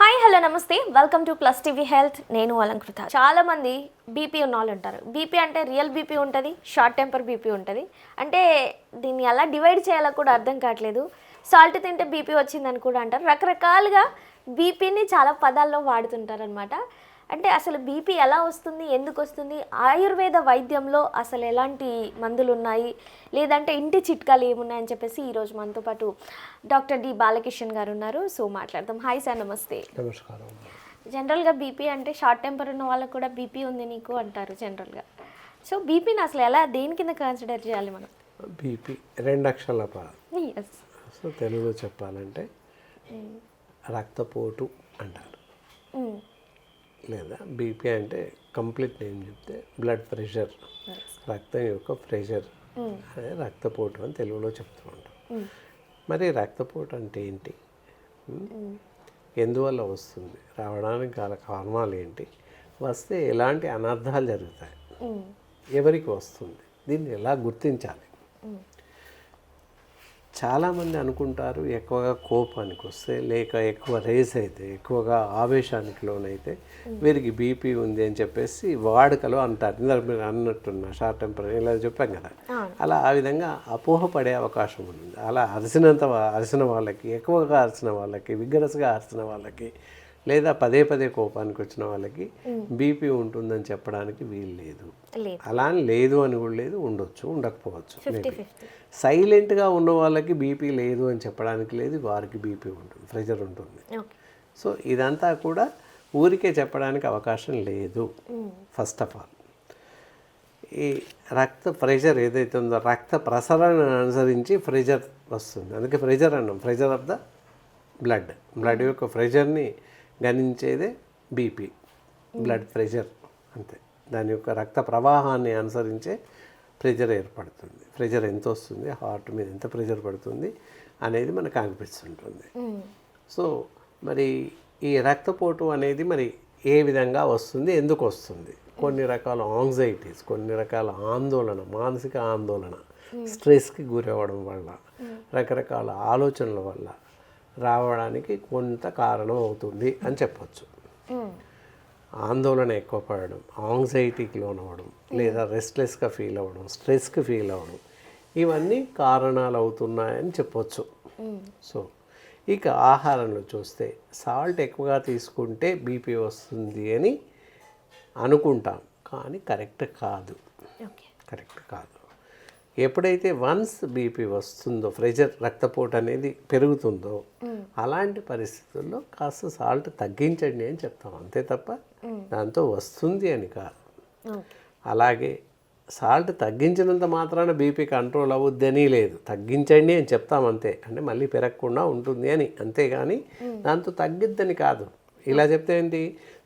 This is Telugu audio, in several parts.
హాయ్ హలో నమస్తే. Welcome to plus TV health నేను అలంకృత. చాలా మంది బీపీ ఉన్న వాళ్ళు ఉంటారు బీపీ అంటే రియల్ బీపీ ఉంటుంది షార్ట్ టెంపర్ బీపీ ఉంటుంది. అంటే దీన్ని ఎలా డివైడ్ చేయాలో కూడా అర్థం కావట్లేదు. సాల్ట్ తింటే బీపీ వచ్చిందని కూడా అంటారు. రకరకాలుగా బీపీని చాలా పదాల్లో వాడుతుంటారు అనమాట అంటే అసలు బీపీ ఎలా వస్తుంది? ఎందుకు వస్తుంది? ఆయుర్వేద వైద్యంలో అసలు ఎలాంటి మందులు ఉన్నాయి లేదంటే ఇంటి చిట్కాలు ఏమున్నాయని చెప్పేసి ఈరోజు మనతో పాటు డాక్టర్ డి బాలకిషన్ గారు ఉన్నారు. సో మాట్లాడదాం. హాయ్ సార్ నమస్తే. నమస్కారం. జనరల్గా బీపీ అంటే షార్ట్ టెంపర్ ఉన్న వాళ్ళకు కూడా బీపీ ఉంది నీకు అంటారు జనరల్గా సో బీపీని అసలు ఎలా దేని కింద కన్సిడర్ చేయాలి మనం? బీపీ రెండు అక్షరాల సో తెలుగులో చెప్పాలంటే రక్తపోటు అంటారు. లేదా బీపీ అంటే కంప్లీట్ నేమ్ చెప్తే బ్లడ్ ప్రెషర్ రక్తం యొక్క ప్రెషర్ అదే రక్తపోటు అని తెలుగులో చెప్తూ ఉంటాం. మరి రక్తపోటు అంటే ఏంటి? ఉమ్? ఎందువల్ల వస్తుంది? రావడానికి గల కారణాలు ఏంటి? వస్తే ఎలాంటి అనర్థాలు జరుగుతాయి? ఎవరికి వస్తుంది? దీన్ని ఎలా గుర్తించాలి? చాలామంది అనుకుంటారు ఎక్కువగా కోపానికి వస్తే లేక ఎక్కువ రేస్ అయితే ఎక్కువగా ఆవేశానికి లోనైతే వీరికి బీపీ ఉంది అని చెప్పేసి వాడుకలో అంటారు. ఇందాక మీరు అన్నట్టున్న షార్ట్ టెంపర్ ఇలా చెప్పాం కదా. అలా ఆ విధంగా అపోహ పడే అవకాశం ఉంది. అలా అరిసినంత అరిసిన వాళ్ళకి ఎక్కువగా అరిసిన వాళ్ళకి విగ్గరస్గా అరిసిన వాళ్ళకి లేదా పదే పదే కోపానికి వచ్చిన వాళ్ళకి బీపీ ఉంటుందని చెప్పడానికి వీలు లేదు. అలా అని లేదు అని కూడా లేదు ఉండొచ్చు ఉండకపోవచ్చు సైలెంట్గా ఉన్న వాళ్ళకి బీపీ లేదు అని చెప్పడానికి లేదు వారికి బీపీ ఉంటుంది ప్రెషర్ ఉంటుంది. సో ఇదంతా కూడా ఊరికే చెప్పడానికి అవకాశం లేదు. ఫస్ట్ ఆఫ్ ఆల్ ఈ రక్త ప్రెషర్ ఏదైతే ఉందో రక్త ప్రసరణ అనుసరించి ప్రెషర్ వస్తుంది. అందుకే ప్రెషర్ అన్నాం pressure of the blood. Blood యొక్క ప్రెషర్ని గణించేదే బీపీ బ్లడ్ ప్రెషర్ అంతే. దాని యొక్క రక్త ప్రవాహాన్ని అనుసరించే ప్రెషర్ ఏర్పడుతుంది. ప్రెషర్ ఎంత వస్తుంది? హార్ట్ మీద ఎంత ప్రెషర్ పడుతుంది? అనేది మనకు అనిపిస్తుంటుంది. సో మరి ఈ రక్తపోటు అనేది మరి ఏ విధంగా వస్తుంది? ఎందుకు వస్తుంది? కొన్ని రకాల ఆంగ్జైటీస్ కొన్ని రకాల ఆందోళన మానసిక ఆందోళన స్ట్రెస్కి గురవ్వడం వల్ల రకరకాల ఆలోచనల వల్ల రావడానికి కొంత కారణం అవుతుంది అని చెప్పొచ్చు. ఆందోళన ఎక్కువ పడడం ఆంగ్జైటీకి లోనవ్వడం లేదా రెస్ట్లెస్గా ఫీల్ అవ్వడం స్ట్రెస్కి ఫీల్ అవ్వడం ఇవన్నీ కారణాలు అవుతున్నాయని చెప్పొచ్చు. సో ఇక ఆహారంలో చూస్తే సాల్ట్ ఎక్కువగా తీసుకుంటే బీపీ వస్తుంది అని అనుకుంటాం కానీ కరెక్ట్ కాదు. కరెక్ట్ కాదు. ఎప్పుడైతే వన్స్ బీపీ వస్తుందో ప్రెషర్ రక్తపోటు అనేది పెరుగుతుందో అలాంటి పరిస్థితుల్లో కాస్త సాల్ట్ తగ్గించండి అని చెప్తాం. అంతే తప్ప దాంతో వస్తుంది అని కాదు. అలాగే సాల్ట్ తగ్గించినంత మాత్రాన బీపీ కంట్రోల్ అవ్వద్దని లేదు. తగ్గించండి అని చెప్తాం అంతే. అంటే మళ్ళీ పెరగకుండా ఉంటుంది అని. అంతేగాని దాంతో తగ్గిద్దని కాదు. ఇలా చెప్తే ఏంటి?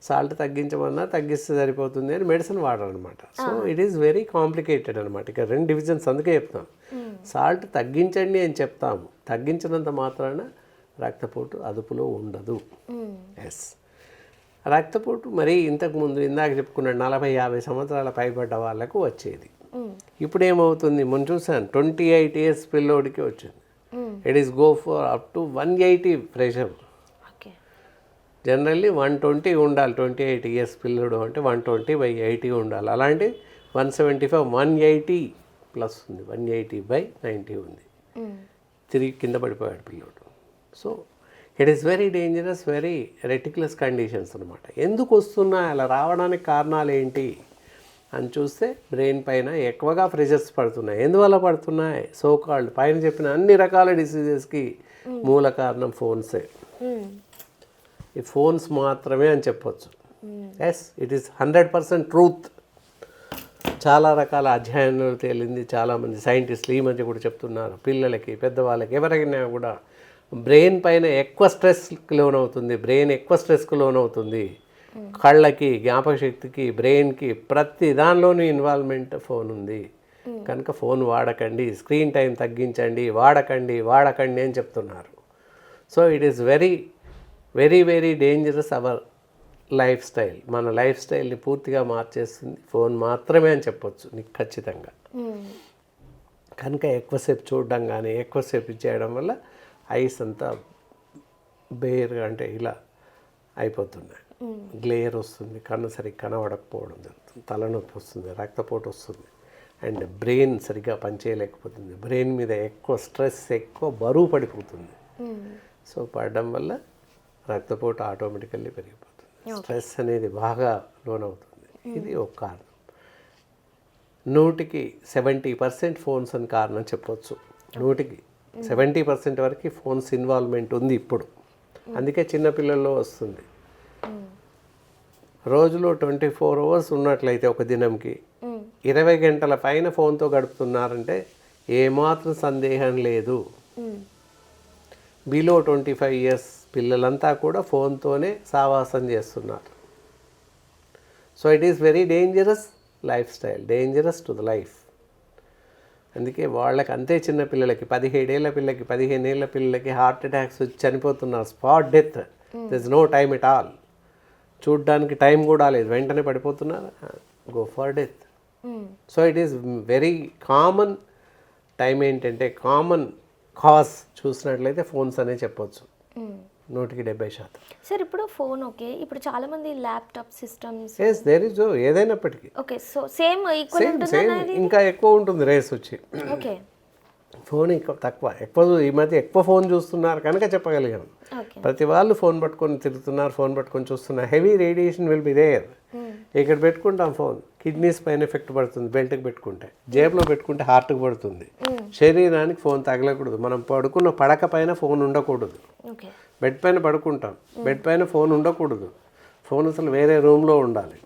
సాల్ట్ తగ్గించమన్నా తగ్గిస్తే సరిపోతుంది అని medicine వాడాలన్నమాట so it is very complicated అనమాట. ఇక రెండు డివిజన్స్ అందుకే చెప్తాం సాల్ట్ తగ్గించండి అని చెప్తాము. తగ్గించినంత మాత్రాన రక్తపోటు అదుపులో ఉండదు. ఎస్ రక్తపోటు మరి ఇంతకుముందు ఇందాక చెప్పుకున్న నలభై యాభై సంవత్సరాల పైబడ్డ వాళ్ళకు వచ్చేది. ఇప్పుడు ఏమవుతుంది మనం చూసాను ట్వంటీ ఎయిట్ ఇయర్స్ పిల్లోడికి వచ్చింది. It is go for up to one eighty pressure generally one twenty ఉండాలి. ట్వంటీ ఎయిట్ ఇయర్స్ పిల్లడు అంటే వన్ ట్వంటీ బై ఎయిటీ ఉండాలి. అలాంటి one seventy five one eighty plus ఉంది. వన్ ఎయిటీ బై నైంటీ ఉంది. తిరిగి కింద పడిపోయాడు పిల్లోడు. So it is very dangerous very ridiculous conditions అనమాట ఎందుకు వస్తున్నాయి? అలా రావడానికి కారణాలు ఏంటి? అని చూస్తే బ్రెయిన్ పైన ఎక్కువగా ప్రెషర్స్ పడుతున్నాయి. ఎందువల్ల పడుతున్నాయి? సో కాల్డ్ పైన చెప్పిన అన్ని రకాల డిసీజెస్కి మూల కారణం ఫోన్సే ఈ ఫోన్స్ మాత్రమే అని చెప్పొచ్చు. Yes it is hundred percent truth చాలా రకాల అధ్యయనాలు తేలింది చాలామంది సైంటిస్టులు ఈ మధ్య కూడా చెప్తున్నారు. పిల్లలకి పెద్దవాళ్ళకి ఎవరికైనా కూడా బ్రెయిన్ పైన ఎక్కువ స్ట్రెస్కి లోనవుతుంది. బ్రెయిన్ ఎక్కువ స్ట్రెస్కి లోనవుతుంది. కళ్ళకి జ్ఞాపక శక్తికి బ్రెయిన్కి ప్రతి దానిలోనూ ఇన్వాల్వ్మెంట్ ఫోన్ ఉంది. కనుక ఫోన్ వాడకండి స్క్రీన్ టైం తగ్గించండి వాడకండి వాడకండి అని చెప్తున్నారు. So it is very very very dangerous our life style. మన లైఫ్ స్టైల్ని పూర్తిగా మార్చేస్తుంది ఫోన్ మాత్రమే అని చెప్పొచ్చు నీకు ఖచ్చితంగా. కనుక ఎక్కువసేపు చూడడం కానీ ఎక్కువసేపు చేయడం వల్ల ఐస్ అంతా బేర్గా అంటే ఇలా అయిపోతున్నాయి. గ్లేయర్ వస్తుంది కన్ను సరిగ్గా కనబడకపోవడం జరుగుతుంది తలనొప్పి వస్తుంది రక్తపోటు వస్తుంది అండ్ బ్రెయిన్ సరిగ్గా పనిచేయలేకపోతుంది. బ్రెయిన్ మీద ఎక్కువ స్ట్రెస్ ఎక్కువ బరువు పడిపోతుంది. సో పడడం వల్ల రక్తపోటు ఆటోమేటికల్లీ పెరిగిపోతుంది. స్ట్రెస్ అనేది బాగా లోనవుతుంది. ఇది ఒక కారణం. నూటికి సెవెంటీ పర్సెంట్ ఫోన్స్ అని కారణం చెప్పొచ్చు. నూటికి సెవెంటీ పర్సెంట్ వరకు ఫోన్స్ ఇన్వాల్వ్మెంట్ ఉంది ఇప్పుడు. అందుకే చిన్నపిల్లల్లో వస్తుంది. రోజులో ట్వంటీ ఫోర్ అవర్స్ ఉన్నట్లయితే ఒక దినంకి ఇరవై గంటల పైన ఫోన్తో గడుపుతున్నారంటే ఏమాత్రం సందేహం లేదు. బిలో ట్వంటీ ఫైవ్ ఇయర్స్ పిల్లలంతా కూడా ఫోన్తోనే సావాసం చేస్తున్నారు. So it is very dangerous life style dangerous to the life అందుకే వాళ్ళకి అంతే చిన్న పిల్లలకి పదిహేడేళ్ళ పిల్లకి పదిహేనేళ్ళ పిల్లలకి హార్ట్ అటాక్స్ వచ్చి చనిపోతున్నారు spot death this no time at all చూడ్డానికి టైం కూడా లేదు. వెంటనే పడిపోతున్నారు? Go for death so it is very common time ఏంటంటే కామన్ కాజ్ చూసినట్లయితే ఫోన్స్ అనే చెప్పొచ్చు. నూటికి డెబ్బై శాతం. సార్ ఇప్పుడు ఫోన్ ఓకే. ఇప్పుడు చాలా మంది laptop systems. Yes there is ఏదైనప్పటికీ. Okay so same equal same ఇంకా ఎక్కువ ఉంటుంది రేస్ వచ్చి. ఓకే. ఫోన్ ఎక్కువ తక్కువ. ఎక్కువ ఈ మధ్య ఎక్కువ ఫోన్ చూస్తున్నారు కనుక చెప్పగలిగాను ప్రతి వాళ్ళు ఫోన్ పట్టుకొని తిరుగుతున్నారు ఫోన్ పట్టుకొని చూస్తున్నారు. Heavy radiation will be there ఇక్కడ పెట్టుకుంటాం ఫోన్. కిడ్నీస్ పైన ఎఫెక్ట్ పడుతుంది బెల్ట్కి పెట్టుకుంటే. జేబులో పెట్టుకుంటే హార్ట్కి పడుతుంది. శరీరానికి ఫోన్ తగలకూడదు. మనం పడుకున్న పడక పైన ఫోన్ ఉండకూడదు. ఓకే. బెడ్ పైన పడుకుంటాం. బెడ్ పైన ఫోన్ ఉండకూడదు. ఫోన్ అసలు వేరే రూమ్లో ఉండాలి.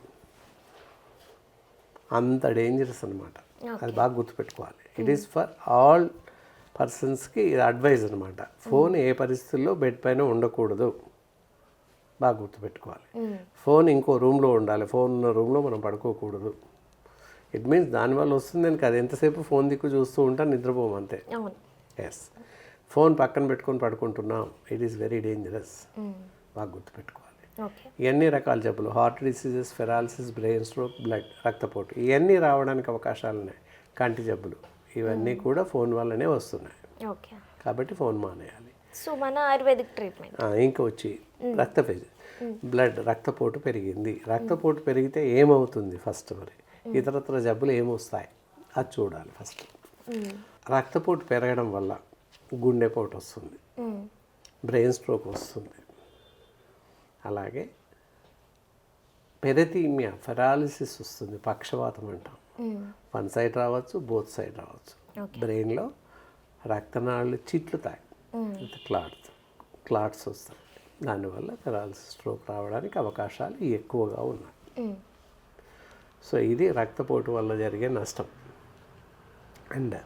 అంత డేంజరస్ అనమాట అది బాగా గుర్తుపెట్టుకోవాలి. ఇట్ ఈస్ ఫర్ ఆల్ పర్సన్స్కి ఇది అడ్వైజ్ అనమాట ఫోన్ ఏ పరిస్థితుల్లో బెడ్ పైన ఉండకూడదు. బాగా గుర్తుపెట్టుకోవాలి. ఫోన్ ఇంకో రూమ్లో ఉండాలి. ఫోన్ ఉన్న రూమ్లో మనం పడుకోకూడదు. ఇట్ మీన్స్ దానివల్ల వస్తుందని కాదు. ఎంతసేపు ఫోన్ దిక్కు చూస్తూ ఉంటా నిద్రపోము అంతే. అవును. ఎస్ ఫోన్ పక్కన పెట్టుకొని పడుకుంటున్నాం. ఇట్ ఈస్ వెరీ డేంజరస్ బాగా గుర్తుపెట్టుకోవాలి. ఇవన్నీ రకాల జబ్బులు heart diseases paralysis brain stroke blood రక్తపోటు. ఇవన్నీ రావడానికి అవకాశాలు ఉన్నాయి. కంటి జబ్బులు. ఇవన్నీ కూడా ఫోన్ వల్లనే వస్తున్నాయి. ఓకే కాబట్టి ఫోన్ మానేయాలి. సో మన ఆయుర్వేదిక్ ట్రీట్మెంట్. ఇంకా వచ్చి రక్తఫేజ్ బ్లడ్ రక్తపోటు పెరిగింది. రక్తపోటు పెరిగితే ఏమవుతుంది ఫస్ట్ మరి? ఇతరత్ర జబ్బులు ఏమొస్తాయి? అది చూడాలి ఫస్ట్ రక్తపోటు పెరగడం వల్ల గుండెపోటు వస్తుంది. బ్రెయిన్ స్ట్రోక్ వస్తుంది. అలాగే పెరతీమియా ఫెరాలిసిస్ వస్తుంది. పక్షవాతం అంటాం. వన్ సైడ్ రావచ్చు బోత్ సైడ్ రావచ్చు. బ్రెయిన్లో రక్తనాళాలు చిట్లుతాయి క్లాట్స్. క్లాట్స్ వస్తాయి. దానివల్ల ఫెరాలిసిస్ స్ట్రోక్ రావడానికి అవకాశాలు ఎక్కువగా ఉన్నాయి. సో ఇది రక్తపోటు వల్ల జరిగే నష్టం. అండ్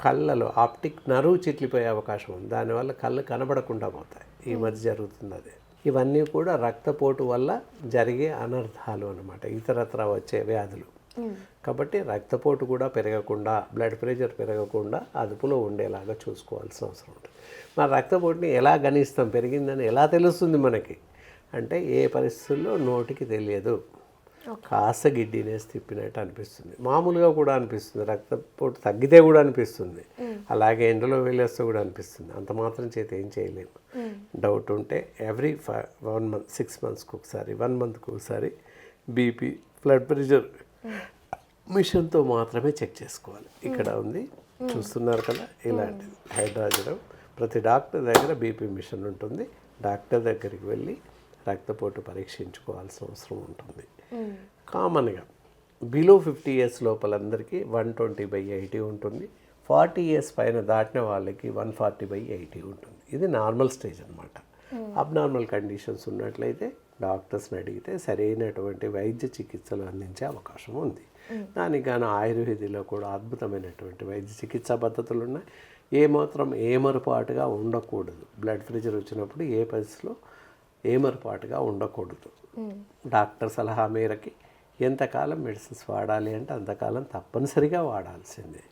కళ్ళలో ఆప్టిక్ నరువు చిట్లిపోయే అవకాశం ఉంది. దానివల్ల కళ్ళు కనబడకుండా పోతాయి. ఈ మధ్య జరుగుతుంది అదే. ఇవన్నీ కూడా రక్తపోటు వల్ల జరిగే అనర్థాలు అనమాట ఇతరత్ర వచ్చే వ్యాధులు. కాబట్టి రక్తపోటు కూడా పెరగకుండా బ్లడ్ ప్రెషర్ పెరగకుండా అదుపులో ఉండేలాగా చూసుకోవాల్సిన అవసరం ఉంటుంది మన రక్తపోటుని ఎలా గణిస్తాం పెరిగిందని ఎలా తెలుస్తుంది మనకి? అంటే ఏ పరిస్థితుల్లో నోటికి తెలియదు. కాస్త గిడ్డినేసి తిప్పినట్టు అనిపిస్తుంది. మామూలుగా కూడా అనిపిస్తుంది. రక్తపోటు తగ్గితే కూడా అనిపిస్తుంది. అలాగే ఎండలో వెళ్ళేస్తే కూడా అనిపిస్తుంది. అంత మాత్రం చేతి ఏం చేయలేము. డౌట్ ఉంటే ఎవ్రీ వన్ మంత్ సిక్స్ మంత్స్కి ఒకసారి వన్ మంత్కి ఒకసారి బీపీ బ్లడ్ ప్రెషర్ మిషన్తో మాత్రమే చెక్ చేసుకోవాలి. ఇక్కడ ఉంది. చూస్తున్నారు కదా ఇలాంటిది. హైడ్రాజనం ప్రతి డాక్టర్ దగ్గర బీపీ మిషన్ ఉంటుంది. డాక్టర్ దగ్గరికి వెళ్ళి రక్తపోటు పరీక్షించుకోవాల్సిన అవసరం ఉంటుంది. కామన్గా. బిలో ఫిఫ్టీ ఇయర్స్ లోపలందరికీ వన్ ట్వంటీ బై ఎయిటీ ఉంటుంది. ఫార్టీ ఇయర్స్ పైన దాటిన వాళ్ళకి వన్ ఫార్టీ బై ఎయిటీ ఉంటుంది. ఇది నార్మల్ స్టేజ్ అనమాట అబ్నార్మల్ కండిషన్స్ ఉన్నట్లయితే డాక్టర్స్ని అడిగితే సరైనటువంటి వైద్య చికిత్సలు అందించే అవకాశం ఉంది. దానికి గాను ఆయుర్వేదిలో కూడా అద్భుతమైనటువంటి వైద్య చికిత్సా పద్ధతులు ఉన్నాయి. ఏమాత్రం ఏమరుపాటుగా ఉండకూడదు. బ్లడ్ ప్రెషర్ వచ్చినప్పుడు ఏ పరిస్థితిలో ఏమరుపాటుగా ఉండకూడదు. డాక్టర్ సలహా మేరకి ఎంతకాలం మెడిసిన్స్ వాడాలి అంటే అంతకాలం తప్పనిసరిగా వాడాల్సిందే.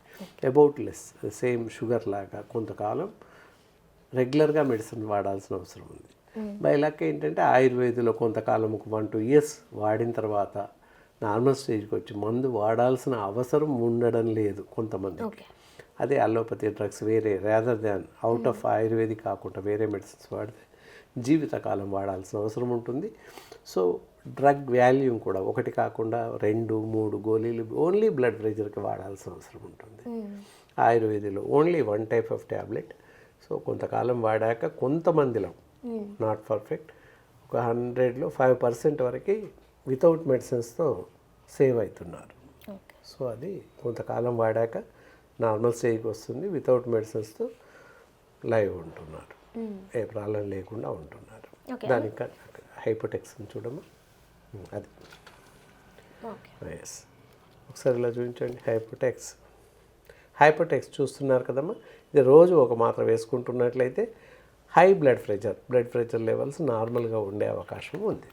అబౌట్ లెస్ సేమ్ షుగర్ లాగా కొంతకాలం రెగ్యులర్గా మెడిసిన్ వాడాల్సిన అవసరం ఉంది. బై లక్ ఏంటంటే ఆయుర్వేదిలో కొంతకాలం ఒక వన్ టూ ఇయర్స్ వాడిన తర్వాత నార్మల్ స్టేజ్కి వచ్చి మందు వాడాల్సిన అవసరం ఉండడం లేదు కొంతమందికి. ఓకే. అదే అలోపతి డ్రగ్స్ వేరే rather than out of ayurvedic కాకుండా వేరే మెడిసిన్స్ వాడితే జీవితకాలం వాడాల్సిన అవసరం ఉంటుంది. సో డ్రగ్ వాల్యూమ్ కూడా ఒకటి కాకుండా రెండు మూడు గోళీలు ఓన్లీ బ్లడ్ ప్రెషర్కి వాడాల్సిన అవసరం ఉంటుంది. ఆయుర్వేదిలో only one type of tablet so కొంతకాలం వాడాక కొంతమందిలో నాట్ పర్ఫెక్ట్. ఒక హండ్రెడ్లో ఫైవ్ పర్సెంట్ వరకు వితౌట్ మెడిసిన్స్తో సేవ్ అవుతున్నారు సో అది కొంతకాలం వాడాక నార్మల్ స్టేజ్కి వస్తుంది వితౌట్ మెడిసిన్స్తో లైవ్ ఉంటున్నారు. ఏ ప్రాబ్లం లేకుండా ఉంటున్నారు. దానికి హైపోటెక్స్ చూడమ్మా ఉమ్, అది. ఓకే. ఎస్ ఒకసారి ఇలా చూపించండి. హైపోటెక్స్. హైపోటెక్స్ చూస్తున్నారు కదమ్మా. ఇది రోజు ఒక మాత్ర వేసుకుంటున్నట్లయితే high blood pressure. Blood pressure levels నార్మల్గా ఉండే అవకాశం ఉంది.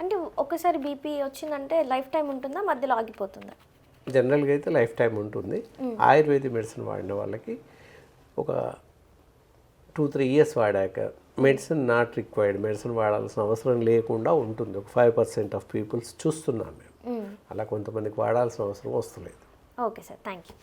అంటే ఒకసారి బీపీ వచ్చిందంటే లైఫ్ టైం ఉంటుందా? మధ్యలో ఆగిపోతుందా? జనరల్గా అయితే లైఫ్ టైం ఉంటుంది. ఆయుర్వేదిక్ మెడిసిన్ వాడిన వాళ్ళకి ఒక టూ త్రీ ఇయర్స్ వాడాక మెడిసిన్ నాట్ రిక్వైర్డ్ మెడిసిన్ వాడాల్సిన అవసరం లేకుండా ఉంటుంది. ఒక ఫైవ్ పర్సెంట్ ఆఫ్ పీపుల్స్ చూస్తున్నాం మేము. అలా కొంతమందికి వాడాల్సిన అవసరం వస్తలేదు. Okay sir thank you.